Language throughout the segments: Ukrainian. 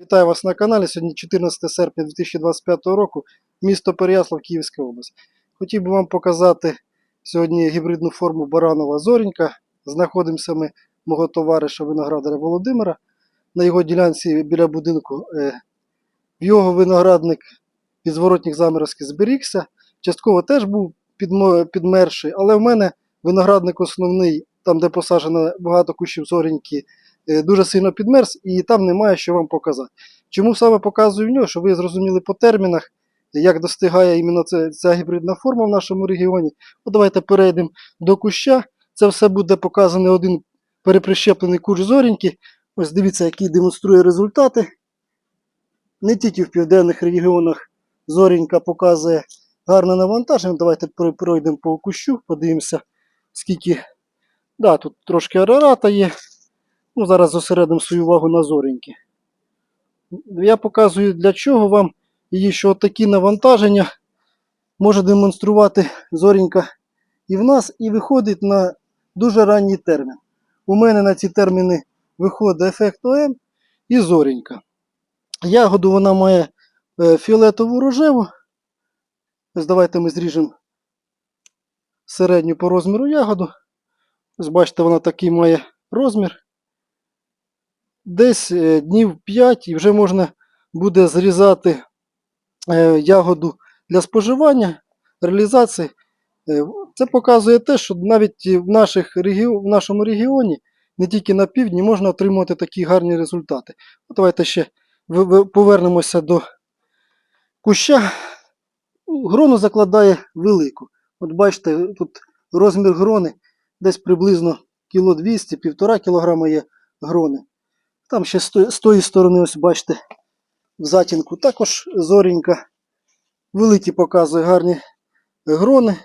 Вітаю вас на каналі. Сьогодні 14 серпня 2025 року, місто Переяслав, Київська область. Хотів би вам показати сьогодні гібридну форму Баранова Зорінька. Знаходимося ми мого товариша виноградаря Володимира на його ділянці біля будинку. Е, В його виноградник під зворотніх заморозки зберігся. Частково теж був підмерший, але в мене виноградник основний, там де посаджено багато кущів зоріньки, дуже сильно підмерз, і там немає що вам показати. Чому саме показую в нього, щоб ви зрозуміли по термінах, як достигає іменно це, ця гібридна форма в нашому регіоні. От давайте перейдемо до куща. Це все буде показаний один переприщеплений кущ зоріньки. Ось дивіться, який демонструє результати. Не тільки в південних регіонах зорінька показує гарне навантаження. Давайте про- пройдемо по кущу, подивимося, скільки. Да, тут трошки арарата є. Ну, зараз зосередимо свою увагу на зоріньки. Я показую для чого вам її, що такі навантаження може демонструвати зорінька і в нас, і виходить на дуже ранній термін. У мене на ці терміни виходить ефект ОМ і зорінька. Ягоду вона має е, фіолетову рожеву. Ось давайте ми зріжемо середню по розміру ягоду. Ось бачите, вона такий має розмір. Десь е, днів 5 і вже можна буде зрізати е, ягоду для споживання, реалізації. Е, Це показує те, що навіть в, наших в нашому регіоні, не тільки на півдні, можна отримувати такі гарні результати. Давайте ще повернемося до куща. Ну, Грону закладає велику. От бачите, тут розмір грони десь приблизно кіло 200, півтора кілограма є грони. Там ще з тої, сторони, ось бачите, в затінку також зорінька. Великі показує гарні грони,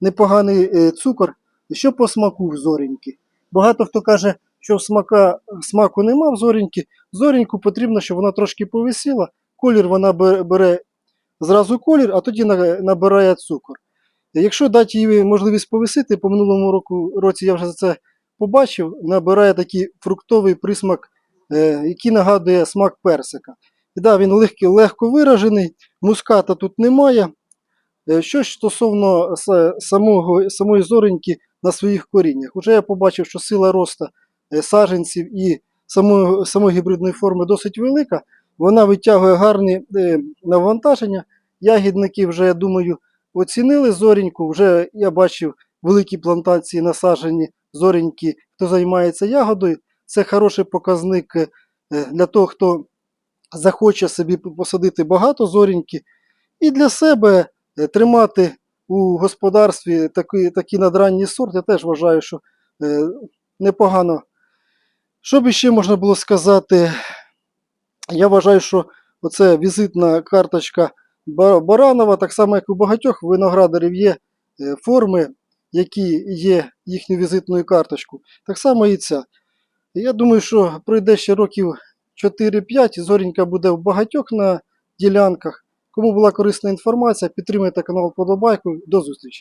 непоганий е, цукор. Що по смаку в зоріньки? Багато хто каже, що смака, смаку нема в зоріньки. Зоріньку потрібно, щоб вона трошки повисіла. Колір вона бере зразу колір, а тоді набирає цукор. Якщо дати їй можливість повисити, по минулому року, році я вже це побачив, набирає такий фруктовий присмак, який нагадує смак персика. І да, він легкий, легко виражений, муската тут немає. Е, Що ж стосовно самого, самої зореньки на своїх коріннях, уже я побачив, що сила росту е, саджанців і самої, самої гібридної форми досить велика. Вона витягує гарні е, навантаження. Ягідники вже, я думаю, оцінили зоріньку. Вже я бачив великі плантації насаджені зоріньки, хто займається ягодою. Це хороший показник е, для того, хто захоче собі посадити багато зоріньки. І для себе е, тримати у господарстві такий, такий надранній сорт, я теж вважаю, що е, непогано. Що б ще можна було сказати? Я вважаю, що оце візитна карточка Баранова, так само, як у багатьох виноградарів є форми, які є їхньою візитною карточкою. Так само і ця. Я думаю, що пройде ще років 4-5 і зорінька буде в багатьох на ділянках. Кому була корисна інформація, підтримайте канал Подобайку. До зустрічі!